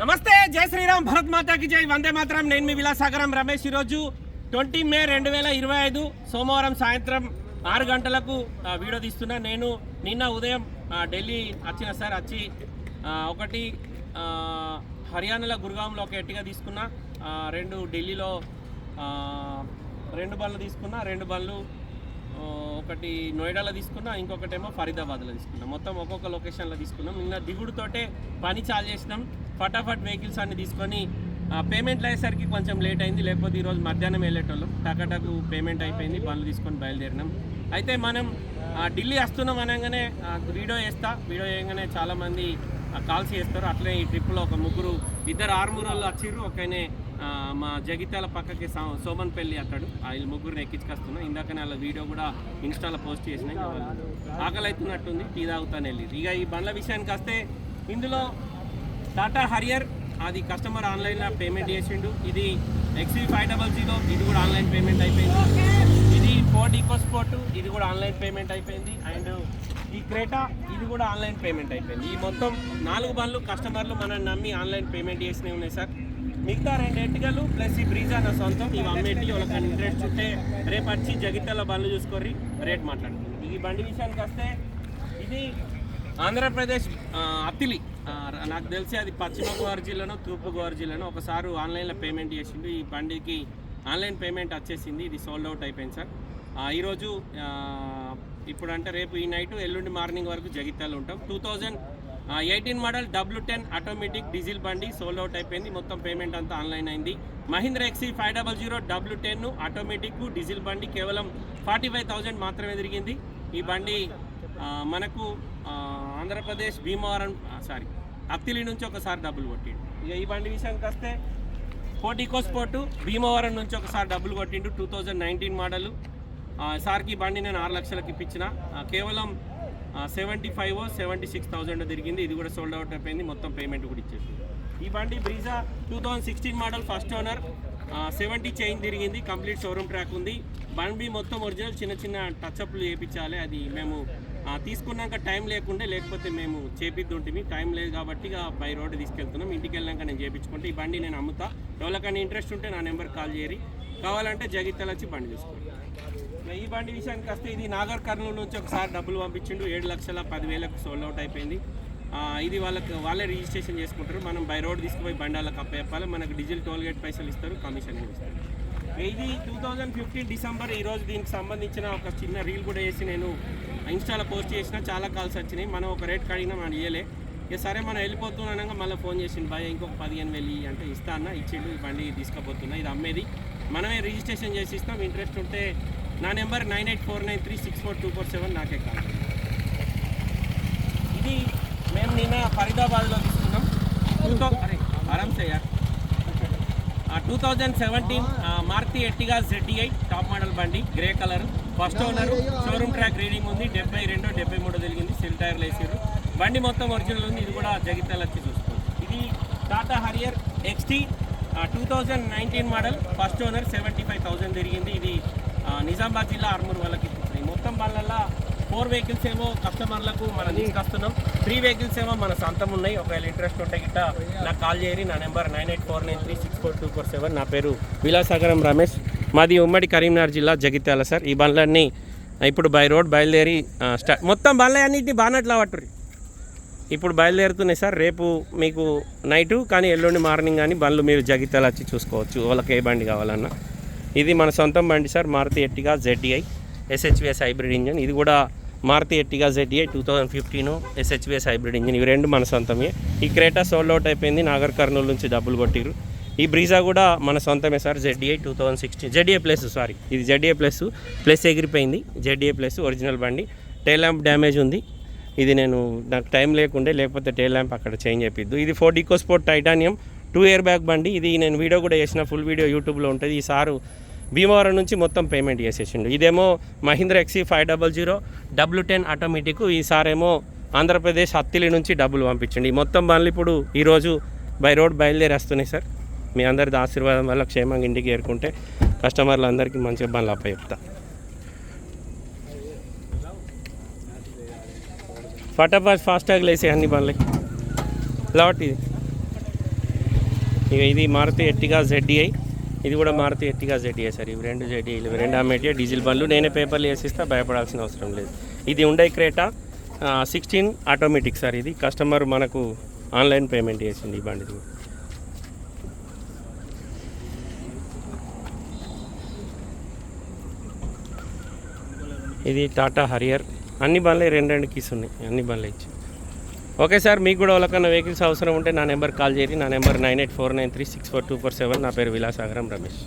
నమస్తే జై శ్రీరామ్ భరత్ మాతాకి జై వందే మాత్రం. నేను మీ విలాసాగరం రమేష్ ఈరోజు ట్వంటీ మే రెండు వేల ఇరవై ఐదు సోమవారం సాయంత్రం ఆరు గంటలకు వీడియో తీస్తున్నా. నేను నిన్న ఉదయం ఢిల్లీ వచ్చిన సార్ వచ్చి ఒకటి హర్యానాలో గురుగాంలో ఒక ఎట్టిగా తీసుకున్నా. రెండు ఢిల్లీలో రెండు బండ్లు తీసుకున్నా. రెండు బండ్లు ఒకటి నోయిడాలో తీసుకున్నా ఇంకొకటేమో ఫరీదాబాద్లో తీసుకున్నా. మొత్తం ఒక్కొక్క లొకేషన్లో తీసుకున్నాం. నిన్న దిగుడుతోటే పని చాలు చేసినాం. ఫటాఫట్ వెహికల్స్ అన్ని తీసుకొని పేమెంట్లు అయ్యేసరికి కొంచెం లేట్ అయింది. లేకపోతే ఈరోజు మధ్యాహ్నం వెళ్ళేటోళ్ళం. టకటకు పేమెంట్ అయిపోయింది. బండ్లు తీసుకొని బయలుదేరినాం. అయితే మనం ఢిల్లీ వస్తున్నాం అనగానే వీడియో వేస్తా వీడియో వేయగానే చాలామంది కాల్స్ చేస్తారు. అట్లనే ఈ ట్రిప్లో ఒక ముగ్గురు ఇద్దరు ఆరుమూరు వాళ్ళు వచ్చిర్రు ఒకనే మా జగిత్యాల పక్కకి సో- సోమన్ పెళ్ళి అతడు. వీళ్ళు ముగ్గురిని ఎక్కించుకొస్తున్నా. ఇందాకనే వాళ్ళ వీడియో కూడా ఇన్స్టాలో పోస్ట్ చేసిన ఆకలి అవుతున్నట్టుంది టీ తాగుతాను వెళ్ళి ఇక ఈ బండ్ల విషయానికి వస్తే ఇందులో టాటా హరియర్ అది కస్టమర్ ఆన్లైన్లో పేమెంట్ చేసిండు. ఇది ఎక్సీ ఫైవ్ డబల్ జీరో ఇది కూడా ఆన్లైన్ పేమెంట్ అయిపోయింది. ఇది ఫోర్డ్ ఈకో స్పోర్ట్ ఇది కూడా ఆన్లైన్ పేమెంట్ అయిపోయింది. అండ్ ఈ క్రేటా ఇది కూడా ఆన్లైన్ పేమెంట్ అయిపోయింది. ఈ మొత్తం నాలుగు బండ్లు కస్టమర్లు మనల్ని నమ్మి ఆన్లైన్ పేమెంట్ చేసినవి ఉన్నాయి సార్. మిగతా రెండు ఎట్టికలు ప్లస్ ఈ బ్రీజా నా సొంతం. ఇవి అమ్మేటి వాళ్ళకి ఇంట్రెస్ట్ చుట్టే రేపు వచ్చి జగిత్యాల బండ్లు చూసుకొని రేట్ మాట్లాడుతుంది ఈ బండి విషయానికి వస్తే ఇది ఆంధ్రప్రదేశ్ అతిలి నాకు తెలిసి అది పశ్చిమ గోదావరి జిల్లాలో తూర్పు గోదావరి జిల్లాలో ఒకసారి ఆన్లైన్లో పేమెంట్ చేసిండు. ఈ బండికి ఆన్లైన్ పేమెంట్ వచ్చేసింది. ఇది సోల్డ్ అవుట్ అయిపోయింది సార్. ఈరోజు ఇప్పుడు అంటే రేపు ఈ నైట్ ఎల్లుండి మార్నింగ్ వరకు జగిత్యాలు ఉంటాం. Two thousand eighteen model W ten automatic diesel బండి సోల్ అవుట్ అయిపోయింది. మొత్తం పేమెంట్ అంతా ఆన్లైన్ అయింది. Mahindra XUV five double zero W ten automatic diesel బండి కేవలం ఫార్టీ ఫైవ్ థౌజండ్ మాత్రమే తిరిగింది. ఈ బండి మనకు ఆంధ్రప్రదేశ్ భీమవరం సారీ అత్తిలి నుంచి ఒకసారి డబ్బులు కొట్టిండు. ఇక ఈ బండి విషయానికి వస్తే పోటీకో స్పోర్టు భీమవరం నుంచి ఒకసారి డబ్బులు కొట్టిండు. టూ థౌజండ్ నైన్టీన్ మోడల్ సార్కి ఈ బండి నేను ఆరు లక్షలకి ఇప్పించిన. కేవలం seventy five seventy six thousand తిరిగింది. ఇది కూడా సోల్డ్ అవుట్ అయిపోయింది. మొత్తం పేమెంట్ కూడా ఇచ్చేసి ఈ బండి Brezza two thousand sixteen model first owner seventy chain తిరిగింది. కంప్లీట్ షోరూమ్ ట్రాక్ ఉంది. బండి మొత్తం ఒరిజినల్ చిన్న చిన్న టచ్అప్లు చేయించాలి అది మేము తీసుకున్నాక టైం లేకుండే లేకపోతే మేము చేపిద్దుంటిమి. టైం లేదు కాబట్టి ఇక బై రోడ్ తీసుకెళ్తున్నాం. ఇంటికి వెళ్ళాక నేను చేయించుకుంటే ఈ బండి నేను అమ్ముతా. ఎవరికైనా ఇంట్రెస్ట్ ఉంటే నా నెంబర్ కాల్ చేయరి కావాలంటే జగిత్యాల వచ్చి బండి చూసుకోండి నెయ్యి ఈ బండి విషయానికి వస్తే ఇది నాగర్ కర్నూలు నుంచి ఒకసారి డబ్బులు పంపించిండు. ఏడు లక్షల పదివేలకు సోల్డ్ అవుట్ అయిపోయింది. ఇది వాళ్ళకి వాళ్ళే రిజిస్ట్రేషన్ చేసుకుంటారు. మనం బై రోడ్ తీసుకుపోయి బండాలకు వాళ్ళకి అప్పచెప్పాలి. మనకు డీజిల్ టోల్ గేట్ పైసలు ఇస్తారు కమిషన్ ఇస్తారు. ఇది టూ థౌజండ్ ఫిఫ్టీన్ డిసెంబర్ ఈరోజు దీనికి సంబంధించిన ఒక చిన్న రీల్ కూడా వేసి నేను ఇన్స్టాలో పోస్ట్ చేసిన. చాలా కాల్స్ వచ్చినాయి. మనం ఒక రేట్ కడిగినా మనం ఇయ్యలే. ఇక సరే మనం వెళ్ళిపోతున్నానగా మళ్ళీ ఫోన్ చేసిండు. భయ ఇంకొక పదిహేను వెళ్ళి అంటే ఇస్తా అన్న. ఇచ్చిండు. ఈ బండి తీసుకుపోతున్నా. ఇది అమ్మేది. మనమే రిజిస్ట్రేషన్ చేసి ఇస్తాం. ఇంట్రెస్ట్ ఉంటే నా number nine eight four nine three six four two four seven నాకే కాదు ఇది మేము నిన్న ఫరీదాబాద్లో తీసుకున్నాం. టూ థౌ అరే ఆరామ్సే యార్. Two thousand seventeen Maruti Ertiga ZDI top model బండి grey colour. First owner showroom track reading ఉంది. డెబ్బై రెండు డెబ్బై మూడు తిరిగింది. సిల్ టైర్లు వేసారు బండి మొత్తం ఒరిజినల్ ఉంది. ఇది కూడా జగిత్యాల వచ్చి చూసుకోండి. ఇది Tata Harrier XT two thousand nineteen model. First owner seventy five thousand తిరిగింది. ఇది నిజామాబాద్ జిల్లా ఆర్మూర్ వాళ్ళకి ఇప్పించింది మొత్తం బండ్లల్లో ఫోర్ వెహికల్స్ ఏమో కస్టమర్లకు మనం తీసుకొస్తున్నాం. త్రీ వెహికల్స్ ఏమో మన సొంతం ఉన్నాయి. ఒకవేళ ఇంట్రెస్ట్ ఉంటే గిట్ట నాకు కాల్ చేయరి నా number nine eight four nine three six four two four seven. నా పేరు విలాసాగరం రమేష్. మాది ఉమ్మడి కరీంనగర్ జిల్లా జగిత్యాల సార్. ఈ బండ్లన్నీ ఇప్పుడు బై రోడ్ బయలుదేరి ఆ, స్టార్ట్ మొత్తం బండ్ల అన్నింటినీ బానట్లా పట్టుర్రి. ఇప్పుడు బయలుదేరుతున్నాయి సార్. రేపు మీకు నైటు కానీ ఎల్లుండి మార్నింగ్ కానీ బండ్లు మీరు జగిత్యాల వచ్చి చూసుకోవచ్చు. వాళ్ళకి ఏ బండి కావాలన్నా. ఇది మన సొంతం బండి sir Maruti Ertiga ZDI SHVS hybrid engine. ఇది కూడా Maruti Ertiga ZDI two thousand fifteen SHVS hybrid engine. ఇవి రెండు మన సొంతమే. ఈ క్రేటా సోల్డ్ అవుట్ అయిపోయింది నాగర్ కర్నూలు నుంచి డబ్బులు కొట్టిరు ఈ బ్రీజా కూడా మన సొంతమే sir ZDI two thousand sixteen ZA plus sorry ఇది జెడ్డీఏ ప్లస్ ప్లస్ ఎగిరిపోయింది. జెడ్ఏ ప్లస్ ఒరిజినల్ బండి. టైల్ ల్యాంప్ డ్యామేజ్ ఉంది. ఇది నేను నాకు టైం లేకుండే లేకపోతే టైల్ ల్యాంప్ అక్కడ చేంజ్ చేపిద్దు ఇది Ford EcoSport titanium two year back బండి. ఇది నేను వీడియో కూడా చేసిన ఫుల్ వీడియో యూట్యూబ్లో ఉంటుంది. ఈ సారు భీమవరం నుంచి మొత్తం పేమెంట్ చేసేసిండు. ఇదేమో Mahindra XUV five double zero W ten automatic. ఈ సారేమో ఆంధ్రప్రదేశ్ హత్తిలి నుంచి డబ్బులు పంపించండి. మొత్తం బండ్లు ఇప్పుడు ఈరోజు బై రోడ్ బయలుదేరేస్తున్నాయి సార్. మీ అందరిది ఆశీర్వాదం వల్ల క్షేమంగా ఇంటికి చేరుకుంటే కస్టమర్లు అందరికీ మంచిగా బండ్లు అప్ప చెప్తా ఫాస్ట్ ఫాస్టాగ్ లేసే అన్ని బండ్లకి. లాట్ ఇది ఇక ఇది మారుతి ఎట్టిగా జెడ్డీఐ ఇది కూడా మారుతి ఎట్టిగా జెడ్డీఐ సార్. ఇవి రెండు జెడ్డీఐలు ఇవి రెండు అమ్మేటియా డీజిల్ బండ్లు. నేనే పేపర్లు వేసిస్తా భయపడాల్సిన అవసరం లేదు. ఇది ఉండే క్రేటా సిక్స్టీన్ ఆటోమేటిక్ సార్ ఇది. కస్టమర్ మనకు ఆన్లైన్ పేమెంట్ చేసింది ఈ బండిది. ఇది టాటా హరియర్ అన్ని బండ్లే రెండు రెండు కీస్ ఉన్నాయి. అన్ని బండ్లు ఇచ్చి ఓకే సార్ మీకు కూడా ఎవరికన్నా వెహికల్స్ అవసరం ఉంటే నా నెంబర్ కాల్ చేయండి. నా number nine eight four nine three six four two four seven. నా పేరు విలాసాగరం రమేష్.